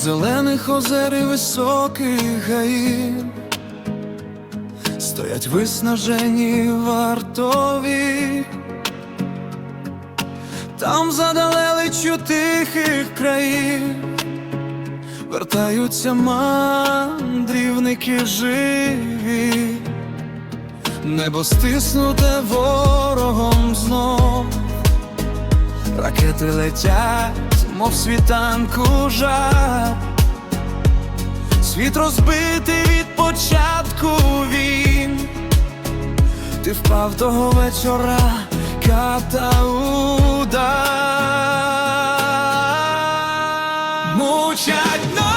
зелених озер і високих гаїв стоять виснажені вартові, там задалеличу тихих країв вертаються мандрівники живі, небо стиснуте ворогом знов, ракети летять, мов світанку жар. Світ розбитий від початку він, ти впав того вечора, ката удар. Мучать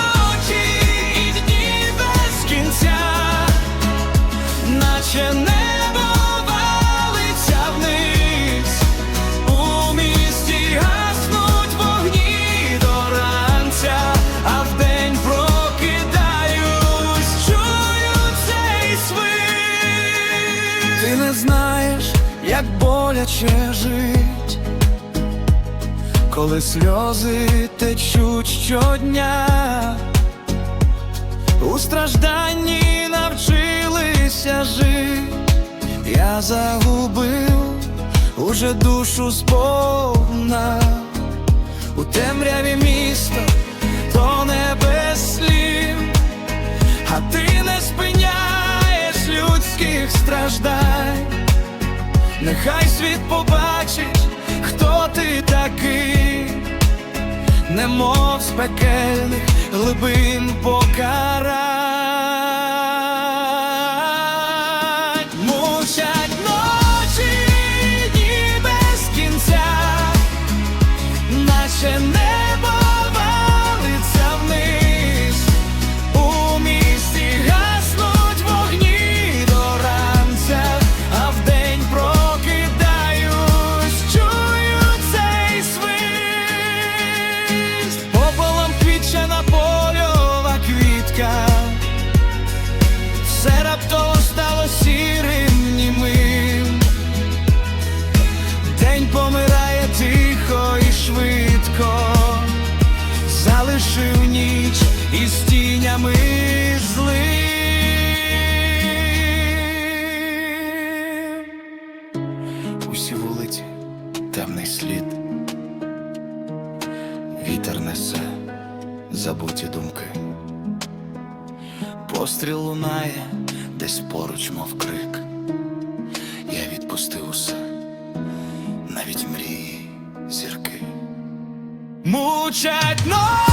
Знаєш, як боляче жить. Коли сльози течуть щодня, у стражданні навчилися жити, я загубив уже душу сповна, людських страждань. Нехай світ побачить, хто ти такий, немов з пекельних глибин покарань. Залишив ніч із тінями злим. Усі вулиці темний слід, вітер несе забуті думки. Постріл лунає десь поруч, мов крик. Я відпустив усе навіть мрії, зірки. Мучать ночі